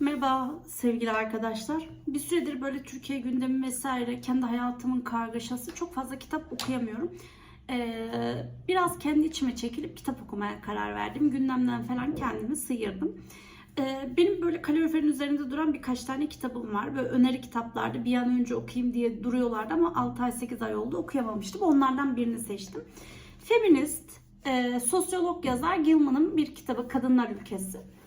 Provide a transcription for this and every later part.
Merhaba sevgili arkadaşlar. Bir süredir böyle Türkiye gündemi vesaire kendi hayatımın kargaşası çok fazla kitap okuyamıyorum. Ee, biraz kendi içime çekilip kitap okumaya karar verdim. Gündemden falan kendimi sıyırdım. Ee, benim böyle kaloriferin üzerinde duran birkaç tane kitabım var. Böyle öneri kitaplardı. Bir an önce okuyayım diye duruyorlardı ama 6 ay 8 ay oldu okuyamamıştım. Onlardan birini seçtim. Feminist, e, sosyolog yazar Gilman'ın bir kitabı Kadınlar Ülkesi.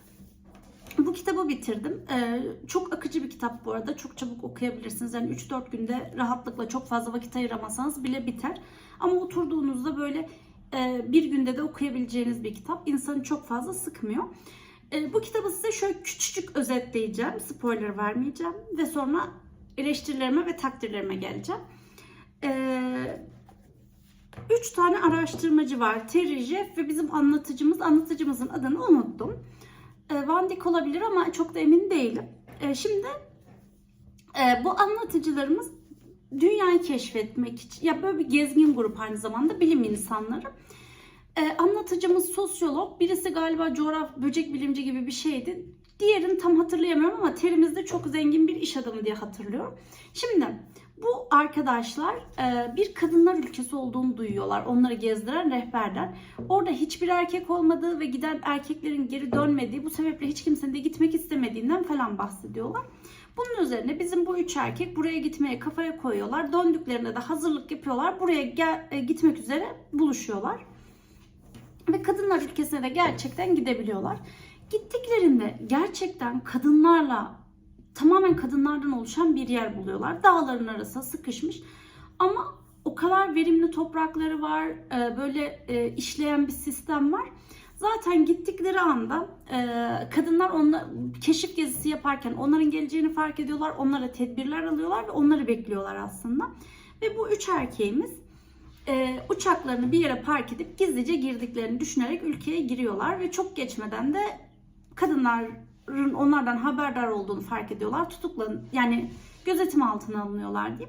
Bu kitabı bitirdim. Ee, çok akıcı bir kitap bu arada. Çok çabuk okuyabilirsiniz. Yani 3-4 günde rahatlıkla çok fazla vakit ayıramasanız bile biter. Ama oturduğunuzda böyle e, bir günde de okuyabileceğiniz bir kitap. İnsanı çok fazla sıkmıyor. E, bu kitabı size şöyle küçücük özetleyeceğim. Spoiler vermeyeceğim. Ve sonra eleştirilerime ve takdirlerime geleceğim. Eee Üç tane araştırmacı var. Terry, Jeff ve bizim anlatıcımız. Anlatıcımızın adını unuttum. E, Van Dijk olabilir ama çok da emin değilim. E, şimdi e, bu anlatıcılarımız dünyayı keşfetmek için, ya böyle bir gezgin grup aynı zamanda bilim insanları. Anlatıcımız sosyolog, birisi galiba coğraf, böcek bilimci gibi bir şeydi. Diğerini tam hatırlayamıyorum ama terimizde çok zengin bir iş adamı diye hatırlıyorum. Şimdi bu arkadaşlar e, bir kadınlar ülkesi olduğunu duyuyorlar. Onları gezdiren rehberden. Orada hiçbir erkek olmadığı ve giden erkeklerin geri dönmediği, bu sebeple hiç kimsenin de gitmek istemediğinden falan bahsediyorlar. Bunun üzerine bizim bu üç erkek buraya gitmeye kafaya koyuyorlar. Döndüklerinde de hazırlık yapıyorlar. Buraya gel, e, gitmek üzere buluşuyorlar. Ve kadınlar ülkesine de gerçekten gidebiliyorlar. Gittiklerinde gerçekten kadınlarla tamamen kadınlardan oluşan bir yer buluyorlar. Dağların arasına sıkışmış. Ama o kadar verimli toprakları var, e, böyle e, işleyen bir sistem var. Zaten gittikleri anda e, kadınlar onla, keşif gezisi yaparken onların geleceğini fark ediyorlar. Onlara tedbirler alıyorlar ve onları bekliyorlar aslında. Ve bu üç erkeğimiz uçaklarını bir yere park edip gizlice girdiklerini düşünerek ülkeye giriyorlar. Ve çok geçmeden de kadınların onlardan haberdar olduğunu fark ediyorlar. Tutuklan yani gözetim altına alınıyorlar diye.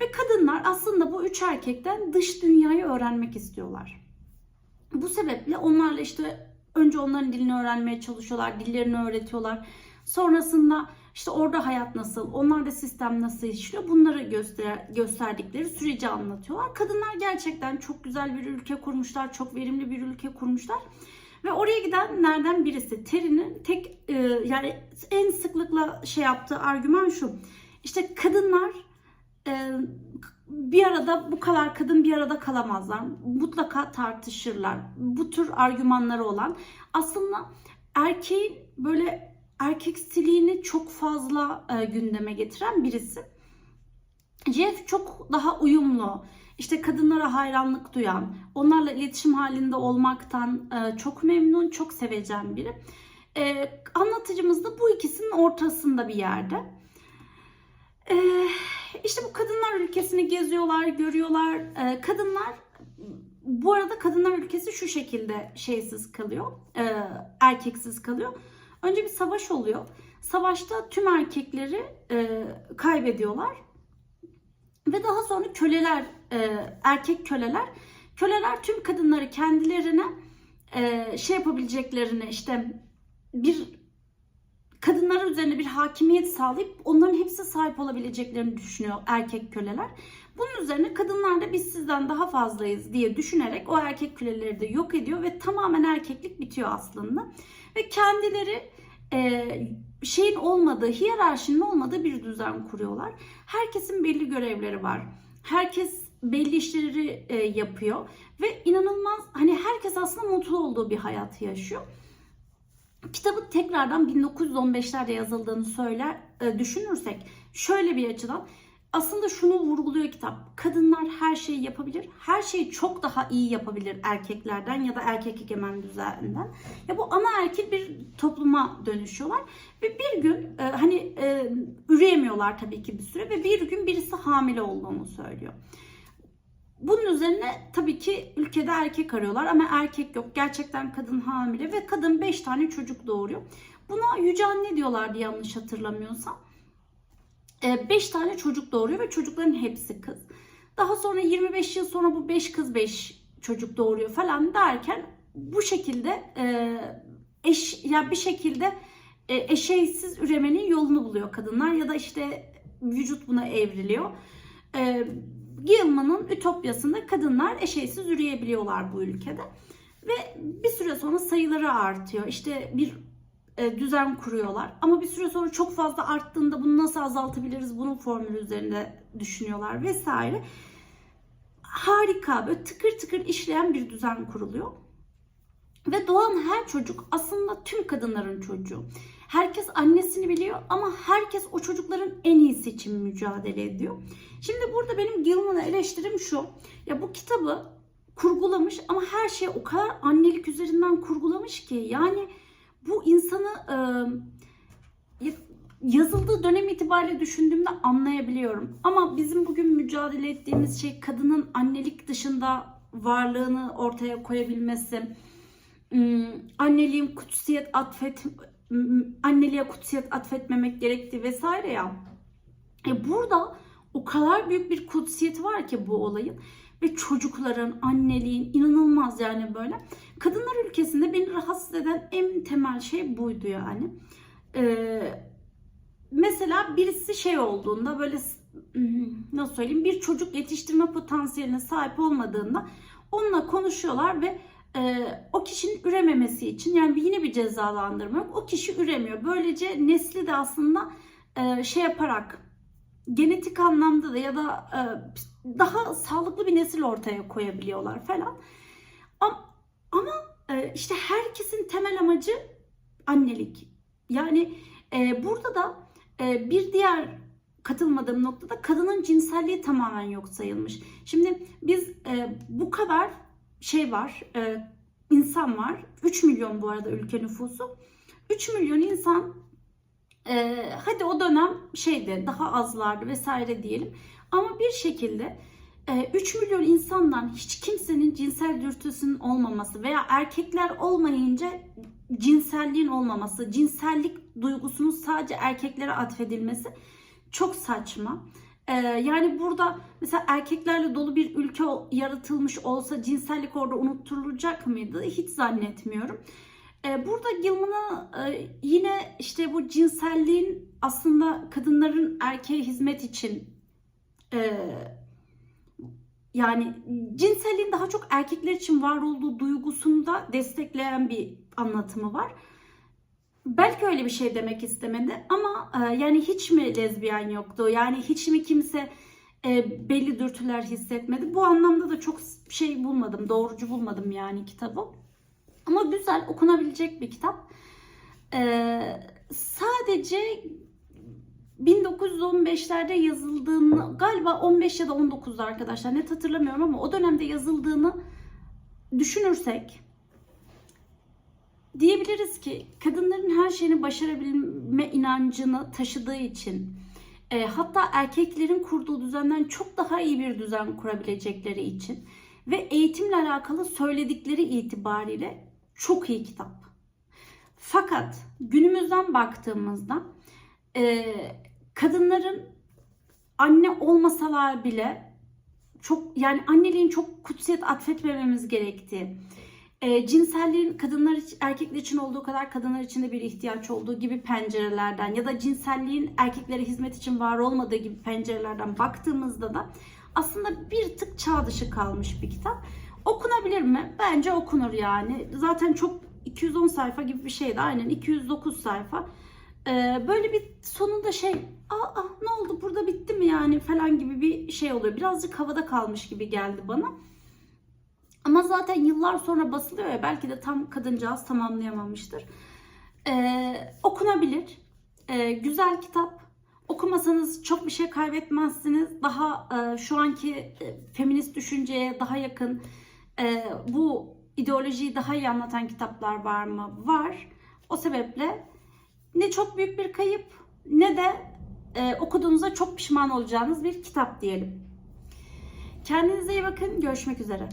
Ve kadınlar aslında bu üç erkekten dış dünyayı öğrenmek istiyorlar. Bu sebeple onlarla işte önce onların dilini öğrenmeye çalışıyorlar, dillerini öğretiyorlar. Sonrasında işte orada hayat nasıl, onlarda sistem nasıl işliyor bunları göster gösterdikleri süreci anlatıyorlar. Kadınlar gerçekten çok güzel bir ülke kurmuşlar, çok verimli bir ülke kurmuşlar. Ve oraya gidenlerden birisi Terry'nin tek e, yani en sıklıkla şey yaptığı argüman şu. İşte kadınlar e, bir arada bu kadar kadın bir arada kalamazlar. Mutlaka tartışırlar. Bu tür argümanları olan aslında erkeğin böyle erkeksiliğini çok fazla e, gündeme getiren birisi. Jeff çok daha uyumlu, işte kadınlara hayranlık duyan, onlarla iletişim halinde olmaktan e, çok memnun, çok sevecen biri. E, anlatıcımız da bu ikisinin ortasında bir yerde. E, işte bu kadınlar ülkesini geziyorlar, görüyorlar. E, kadınlar bu arada kadınlar ülkesi şu şekilde şeysiz kalıyor, e, erkeksiz kalıyor. Önce bir savaş oluyor. Savaşta tüm erkekleri e, kaybediyorlar. Ve daha sonra köleler, e, erkek köleler, köleler tüm kadınları kendilerine e, şey yapabileceklerini işte bir kadınlar üzerine bir hakimiyet sağlayıp onların hepsi sahip olabileceklerini düşünüyor erkek köleler. Bunun üzerine kadınlar da biz sizden daha fazlayız diye düşünerek o erkek köleleri de yok ediyor ve tamamen erkeklik bitiyor aslında. Ve kendileri e, şeyin olmadığı, hiyerarşinin olmadığı bir düzen kuruyorlar. Herkesin belli görevleri var. Herkes belli işleri e, yapıyor ve inanılmaz hani herkes aslında mutlu olduğu bir hayat yaşıyor. Kitabı tekrardan 1915'lerde yazıldığını söyler e, düşünürsek şöyle bir açıdan aslında şunu vurguluyor kitap. Kadınlar her şeyi yapabilir. Her şeyi çok daha iyi yapabilir erkeklerden ya da erkek egemen düzeninden. Ya bu ana erkek bir topluma dönüşüyorlar ve bir gün e, hani e, üreyemiyorlar tabii ki bir süre ve bir gün birisi hamile olduğunu söylüyor. Bunun üzerine tabii ki ülkede erkek arıyorlar ama erkek yok. Gerçekten kadın hamile ve kadın 5 tane çocuk doğuruyor. Buna yüce anne diyorlardı yanlış hatırlamıyorsam. 5 tane çocuk doğuruyor ve çocukların hepsi kız. Daha sonra 25 yıl sonra bu 5 kız 5 çocuk doğuruyor falan derken bu şekilde e, eş ya bir şekilde e, eşeğsiz üremenin yolunu buluyor kadınlar ya da işte vücut buna evriliyor. E, Gilman'ın ütopyasında kadınlar eşeğsiz üreyebiliyorlar bu ülkede. Ve bir süre sonra sayıları artıyor. İşte bir e, düzen kuruyorlar. Ama bir süre sonra çok fazla arttığında bunu nasıl azaltabiliriz bunun formülü üzerinde düşünüyorlar vesaire. Harika böyle tıkır tıkır işleyen bir düzen kuruluyor. Ve doğan her çocuk aslında tüm kadınların çocuğu. Herkes annesini biliyor ama herkes o çocukların en iyisi için mücadele ediyor. Şimdi burada benim Gilman'a eleştirim şu. Ya bu kitabı kurgulamış ama her şey o kadar annelik üzerinden kurgulamış ki yani bu insanı e, yazıldığı dönem itibariyle düşündüğümde anlayabiliyorum. Ama bizim bugün mücadele ettiğimiz şey kadının annelik dışında varlığını ortaya koyabilmesi, ım, anneliğin kutsiyet atfet ım, anneliğe kutsiyet atfetmemek gerektiği vesaire ya. E burada o kadar büyük bir kutsiyeti var ki bu olayın ve çocukların, anneliğin inanılmaz yani böyle. Kadınlar ülkesinde beni rahatsız eden en temel şey buydu yani. Ee, mesela birisi şey olduğunda böyle hmm, nasıl söyleyeyim bir çocuk yetiştirme potansiyeline sahip olmadığında onunla konuşuyorlar ve e, o kişinin ürememesi için yani yine bir cezalandırma yok. O kişi üremiyor. Böylece nesli de aslında e, şey yaparak genetik anlamda da ya da e, daha sağlıklı bir nesil ortaya koyabiliyorlar falan. Ama, e, işte herkesin temel amacı annelik. Yani e, burada da bir diğer katılmadığım noktada kadının cinselliği tamamen yok sayılmış. Şimdi biz bu kadar şey var, insan var. 3 milyon bu arada ülke nüfusu. 3 milyon insan e, hadi o dönem şeydi daha azlardı vesaire diyelim. Ama bir şekilde 3 milyon insandan hiç kimsenin cinsel dürtüsünün olmaması veya erkekler olmayınca cinselliğin olmaması, cinsellik duygusunun sadece erkeklere atfedilmesi çok saçma. Ee, yani burada mesela erkeklerle dolu bir ülke yaratılmış olsa cinsellik orada unutturulacak mıydı? Hiç zannetmiyorum. Ee, burada Gilman'a e, yine işte bu cinselliğin aslında kadınların erkeğe hizmet için e, yani cinselliğin daha çok erkekler için var olduğu duygusunu da destekleyen bir anlatımı var. Belki öyle bir şey demek istemedi ama e, yani hiç mi lezbiyen yoktu? Yani hiç mi kimse belli dürtüler hissetmedi? Bu anlamda da çok şey bulmadım, doğrucu bulmadım yani kitabı. Ama güzel, okunabilecek bir kitap. E, sadece 1915'lerde yazıldığını galiba 15 ya da 19'da arkadaşlar net hatırlamıyorum ama o dönemde yazıldığını düşünürsek diyebiliriz ki kadınların her şeyini başarabilme inancını taşıdığı için e, hatta erkeklerin kurduğu düzenden çok daha iyi bir düzen kurabilecekleri için ve eğitimle alakalı söyledikleri itibariyle çok iyi kitap. Fakat günümüzden baktığımızda e, kadınların anne olmasalar bile çok yani anneliğin çok kutsiyet atfetmememiz gerektiği, e, cinselliğin kadınlar erkekler için olduğu kadar kadınlar için de bir ihtiyaç olduğu gibi pencerelerden ya da cinselliğin erkeklere hizmet için var olmadığı gibi pencerelerden baktığımızda da aslında bir tık çağ dışı kalmış bir kitap. Okunabilir mi? Bence okunur yani. Zaten çok 210 sayfa gibi bir şeydi. Aynen 209 sayfa. Ee, böyle bir sonunda şey aa, ne oldu burada bitti mi yani falan gibi bir şey oluyor. Birazcık havada kalmış gibi geldi bana. Ama zaten yıllar sonra basılıyor ya belki de tam kadıncağız tamamlayamamıştır. Ee, okunabilir. Ee, güzel kitap. Okumasanız çok bir şey kaybetmezsiniz. Daha e, şu anki e, feminist düşünceye daha yakın e, bu ideolojiyi daha iyi anlatan kitaplar var mı? Var. O sebeple ne çok büyük bir kayıp ne de e, okuduğunuzda çok pişman olacağınız bir kitap diyelim. Kendinize iyi bakın. Görüşmek üzere.